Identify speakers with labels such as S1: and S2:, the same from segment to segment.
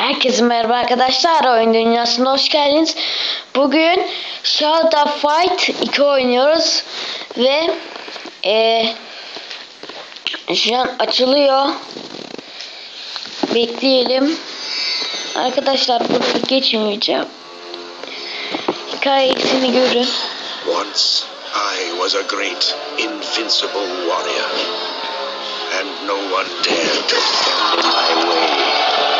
S1: Herkese merhaba arkadaşlar. Oyun dünyasına hoş geldiniz. Bugün Shadow Fight 2 oynuyoruz ve e, şu an açılıyor. Bekleyelim. Arkadaşlar burayı geçmeyeceğim. Hikayesini görün.
S2: Once I was a great, invincible warrior, and no one dared to my way.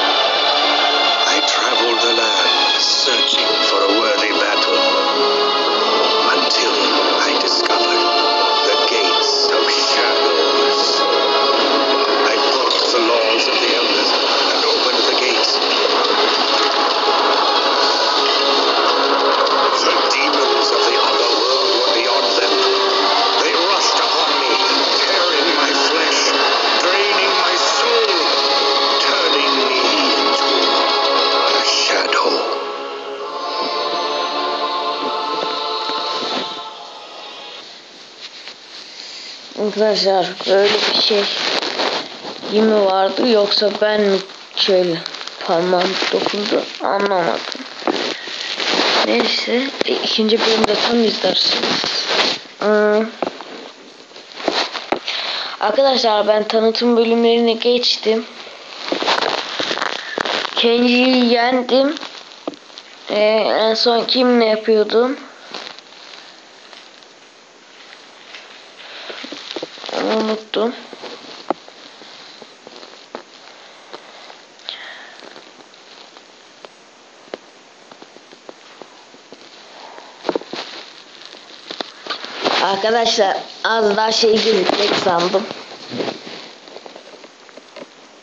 S2: Traveled the land searching for a worthy battle until I discovered
S1: Arkadaşlar böyle bir şey mi vardı yoksa ben mi şöyle parmağım dokundu anlamadım. Neyse e, ikinci bölümde tam izlersiniz. Hmm. Arkadaşlar ben tanıtım bölümlerini geçtim. Kenji'yi yendim. Ee, en son kimle yapıyordum? Onu unuttum. Arkadaşlar az daha şey gözükecek sandım.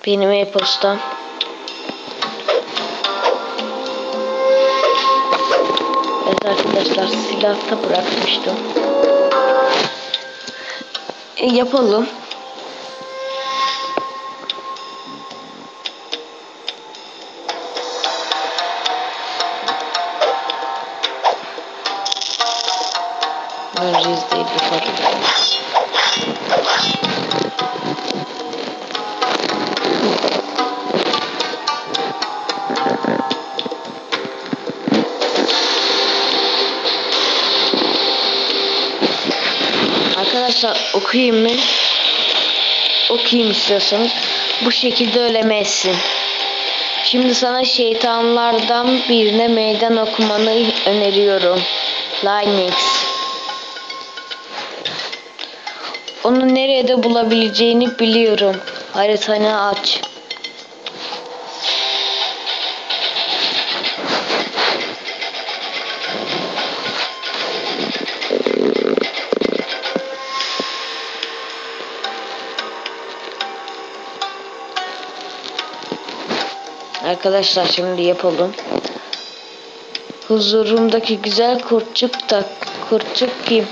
S1: Benim e-postam. Evet arkadaşlar silahta bırakmıştım. E, yapalım. Vereceğiz değil yapalım. Arkadaşlar okuyayım mı? Okuyayım istiyorsanız. Bu şekilde ölemezsin. Şimdi sana şeytanlardan birine meydan okumanı öneriyorum. Linux. Onu nerede bulabileceğini biliyorum. Haritanı aç. Arkadaşlar şimdi yapalım. Huzurumdaki güzel kurtçuk da kurtçuk kim?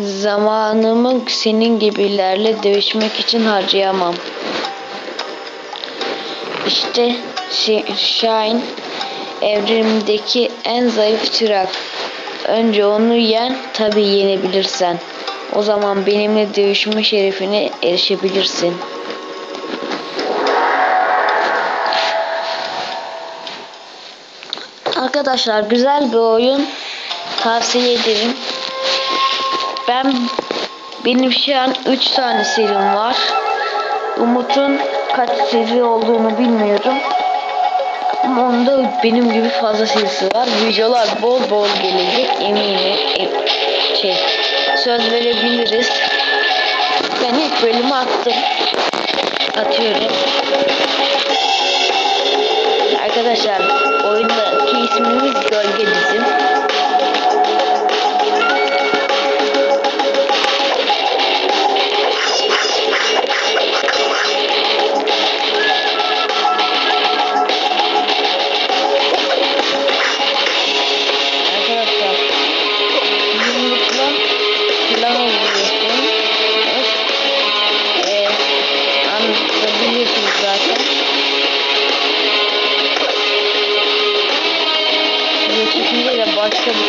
S1: Zamanımı senin gibilerle dövüşmek için harcayamam. İşte Shine evrimdeki en zayıf çırak. Önce onu yen tabi yenebilirsen. O zaman benimle dövüşme şerefine erişebilirsin. Arkadaşlar güzel bir oyun tavsiye ederim. Ben benim şu an 3 tane serim var. Umut'un kaç seri olduğunu bilmiyorum. Ama onda benim gibi fazla serisi var. Videolar bol bol gelecek eminim. Em- şey, söz verebiliriz. Ben ilk bölümü attım. Atıyorum.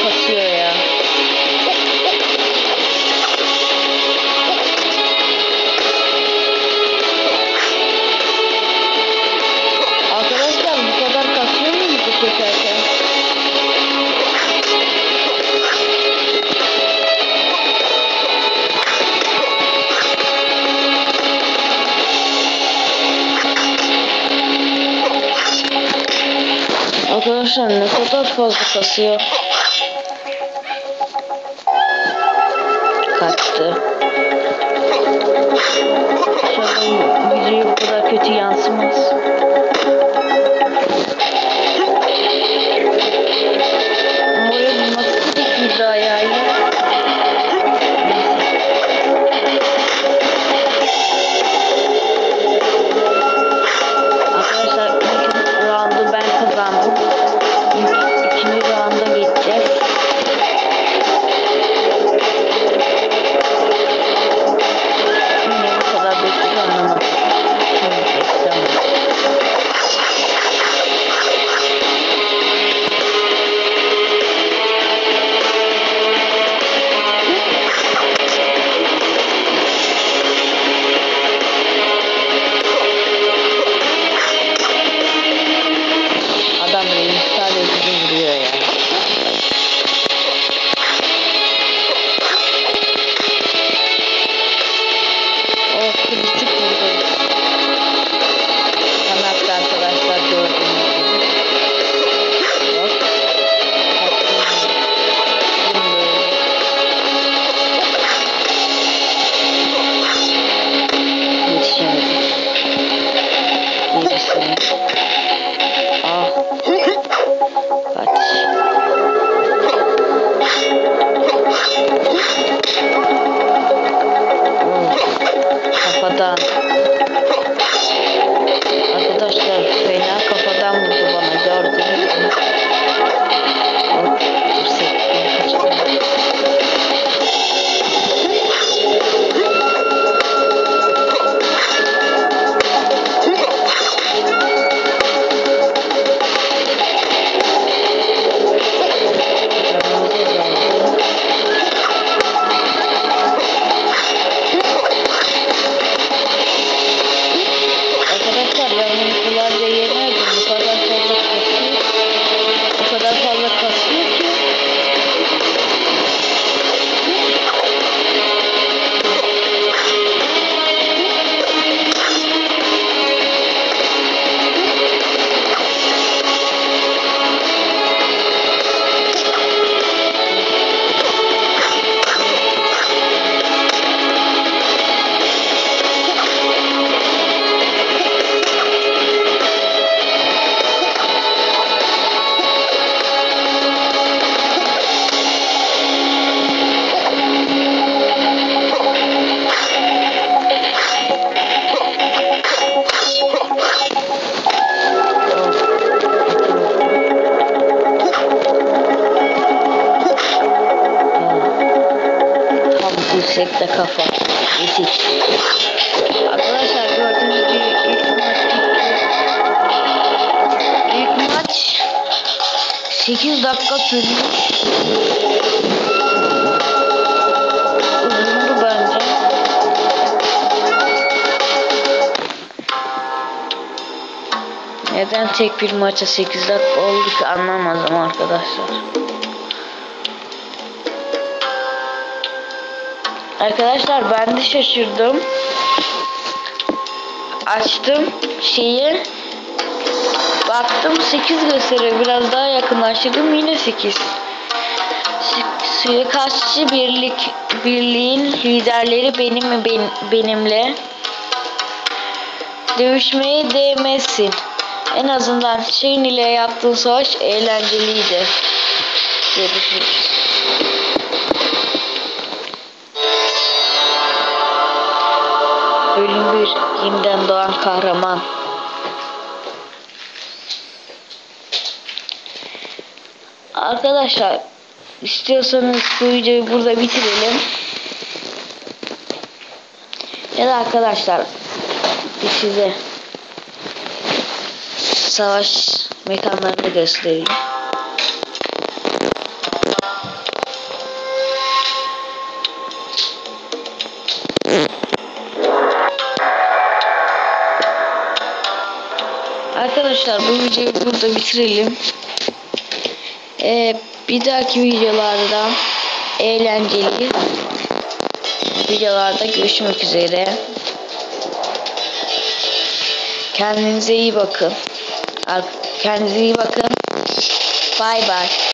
S1: kaçıyor ya. Arkadaşlar bu kadar kaçıyor muyuz bu köşerken? Arkadaşlar ne kadar fazla kasıyor. Kaçtı. İnşallah videoya bu kadar kötü yansımaz. Tam dirsekte kafa. Müthiş. Arkadaşlar gördüğünüz gibi ilk maç bitti. İlk maç 8 dakika sürmüş. Uzundu bence. Neden tek bir maça 8 dakika oldu ki anlamadım arkadaşlar. Arkadaşlar ben de şaşırdım. Açtım şeyi. Baktım 8 gösteriyor. Biraz daha yakınlaştırdım yine 8. Su- Suikastçı birlik birliğin liderleri benim ben, benimle dövüşmeye değmezsin. En azından şeyin ile yaptığın savaş eğlenceliydi. Bölüm 1 Yeniden doğan kahraman Arkadaşlar istiyorsanız bu videoyu burada bitirelim. Ya da arkadaşlar size savaş mekanlarını göstereyim. Arkadaşlar bu videoyu burada bitirelim. Ee, bir dahaki videolarda eğlenceli videolarda görüşmek üzere. Kendinize iyi bakın. Kendinize iyi bakın. Bay bay.